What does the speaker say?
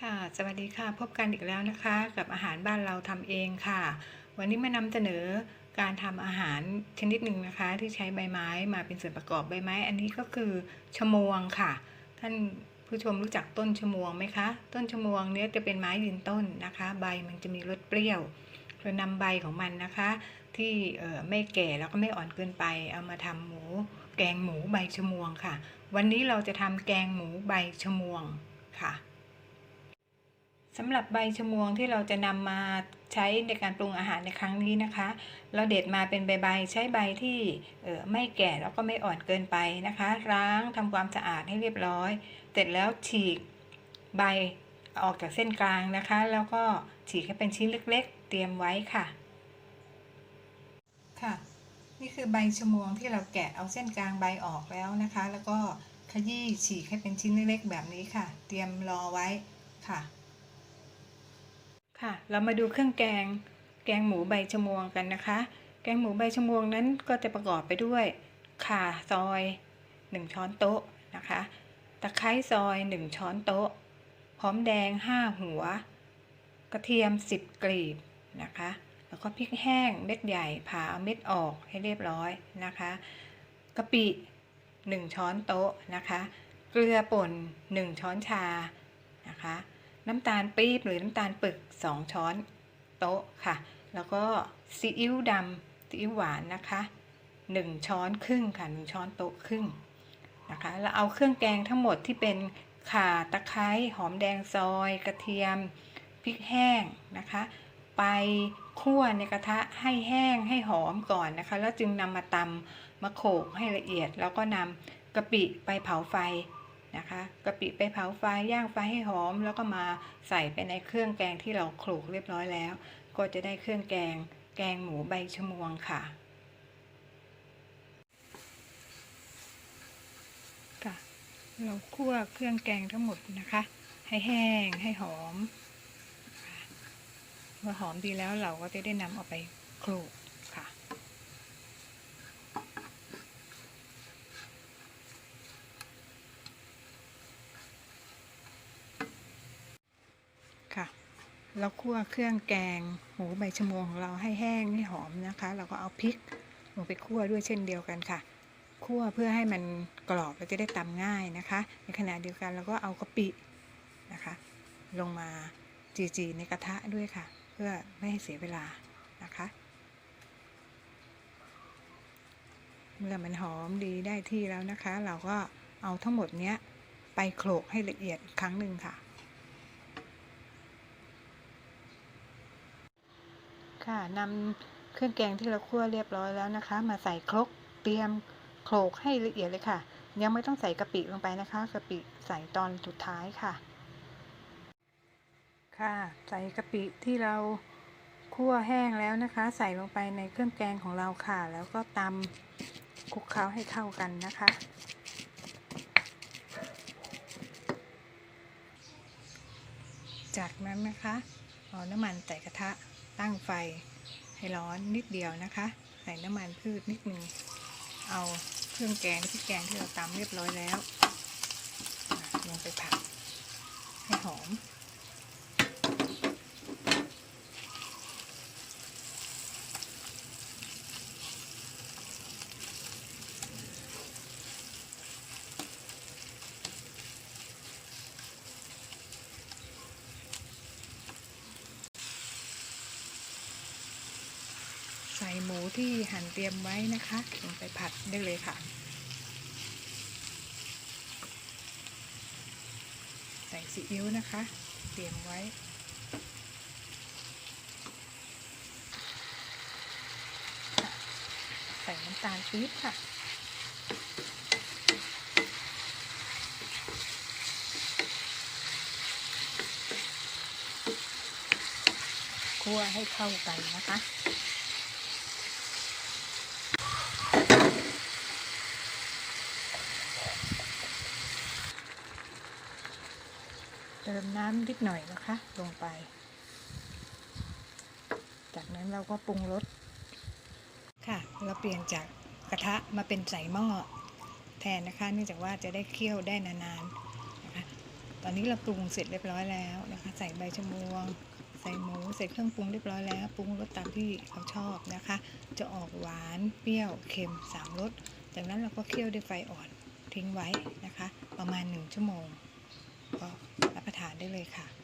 ค่ะ สวัสดีค่ะ พบกันอีกแล้วนะคะ กับอาหารบ้านเราทำเองค่ะ วันนี้มานำเสนอการทำอาหารชนิดหนึ่งนะคะ ที่ใช้ใบไม้มาเป็นส่วนประกอบใบไม้ อันนี้ก็คือชะมวงค่ะ ท่านผู้ชมรู้จักต้นชะมวงไหมคะ ต้นชะมวงเนี้ยจะเป็นไม้ยืนต้นนะคะ ใบมันจะมีรสเปรี้ยวเรานำใบของมันนะคะ ที่ไม่แก่แล้วก็ไม่อ่อนเกินไป เอามาทำหมู แกงหมูใบชะมวงค่ะ วันนี้เราจะทำแกงหมูใบชะมวงค่ะ สำหรับใบชะมวงที่เราจะนำมาใช้ในการปรุงอาหารในครั้งนี้นะคะ เราเด็ดมาเป็นใบๆใช้ใบที่เออไม่แก่แล้วก็ไม่อ่อนเกินไปนะคะ ล้างทำความสะอาดให้เรียบร้อย เสร็จแล้วฉีกใบออกจากเส้นกลางนะคะ แล้วก็ฉีกให้เป็นชิ้นเล็กๆ เตรียมไว้ค่ะ ค่ะ นี่คือใบชะมวงที่เราแกะเอาเส้นกลางใบออกแล้วนะคะ แล้วก็ขยี้ฉีกให้เป็นชิ้นเล็กๆแบบนี้ค่ะ เตรียมรอไว้ค่ะ ค่ะ เรามาดูเครื่องแกง แกงหมูใบชะมวงกันนะคะ แกงหมูใบชะมวงนั้นก็จะประกอบไปด้วย ข่าซอย 1 ช้อนโต๊ะนะคะ ตะไคร้ซอย 1 ช้อนโต๊ะ หอมแดง 5 หัว กระเทียม 10 กลีบนะคะ แล้วก็พริกแห้งเม็ดใหญ่ผ่าเอาเม็ดออกให้เรียบร้อยนะคะกะปิ 1 ช้อนโต๊ะนะคะ เกลือป่น 1 ช้อนชานะคะ น้ำตาลปี๊บหรือน้ำตาลปึก 2 ช้อนโต๊ะค่ะ แล้วก็ซีอิ๊วดำซีอิ๊วหวานนะคะ 1 ช้อนครึ่งค่ะ 1 ช้อนโต๊ะครึ่งนะคะแล้วเอาเครื่องแกงทั้งหมดที่เป็นข่าตะไคร้หอมแดงซอย กระเทียมพริกแห้งนะคะ ไปคั่วในกระทะให้แห้งให้หอมก่อนนะคะ แล้วจึงนำมาตำมาโขลกให้ละเอียด แล้วก็นำกะปิไปเผาไฟ นะคะกะปิไปเผาไฟย่างไฟให้หอม แล้วก็มาใส่ไปในเครื่องแกงที่เราโขลกเรียบร้อยแล้ว ก็จะได้เครื่องแกง แกงหมูใบชะมวงค่ะค่ะ เราคั่วเครื่องแกงทั้งหมดนะคะ ให้แห้งให้หอมเมื่อหอมดีแล้วเราก็จะได้นำเอาไปโขลกค่ะ ค่ะ เราคั่วเครื่องแกงหมูใบชะมวงของเราให้แห้งให้หอมนะคะ เราก็เอาพริกลงไปคั่วด้วยเช่นเดียวกันค่ะ คั่วเพื่อให้มันกรอบแล้วจะได้ตำง่ายนะคะ ในขณะเดียวกันเราก็เอากะปินะคะ ลงมาจีๆในกระทะด้วยค่ะ เพื่อไม่ให้เสียเวลานะคะ เมื่อมันหอมดีได้ที่แล้วนะคะ เราก็เอาทั้งหมดเนี้ยไปโขลกให้ละเอียดอีกครั้งหนึ่งค่ะ ค่ะนำเครื่องแกงที่เราคั่วเรียบร้อยแล้วนะคะ มาใส่ครกเตรียมโขลกให้ละเอียดเลยค่ะ ยังไม่ต้องใส่กะปิลงไปนะคะกะปิใส่ตอนสุดท้ายค่ะ ค่ะ ใส่กะปิที่เราคั่วแห้งแล้วนะคะ ใส่ลงไปในเครื่องแกงของเราค่ะ แล้วก็ตำคลุกเคล้าให้เข้ากันนะคะ จากนั้นนะคะเอาน้ำมันใส่กระทะ ตั้งไฟให้ร้อนนิดเดียวนะคะ ใส่น้ำมันพืชนิดนึง เอาเครื่องแกงพริกแกงที่เราตำเรียบร้อยแล้ว ลงไปผัดให้หอม หมูที่หั่นเตรียมไว้นะคะลงไปผัดได้เลยค่ะ ใส่ซีอิ๊วนะคะ เตรียมไว้ใส่น้ำตาลปี๊บค่ะคั่วให้เข้ากันนะคะ เติมน้ำนิดหน่อยนะคะ ลงไป จากนั้นเราก็ปรุงรสค่ะ เราเปลี่ยนจากกระทะมาเป็นใส่หม้อแทนนะคะ เนื่องจากว่าจะได้เคี่ยวได้นานๆนะคะ ตอนนี้เราปรุงเสร็จเรียบร้อยแล้วนะคะ ใส่ใบชะมวง ใส่หมูใส่เครื่องปรุงเรียบร้อยแล้ว ปรุงรสตามที่เราชอบนะคะ จะออกหวานเปรี้ยวเค็มสามรส จากนั้นเราก็เคี่ยวด้วยไฟอ่อนทิ้งไว้นะคะ ประมาณหนึ่งชั่วโมงก็ ประทานได้เลยค่ะ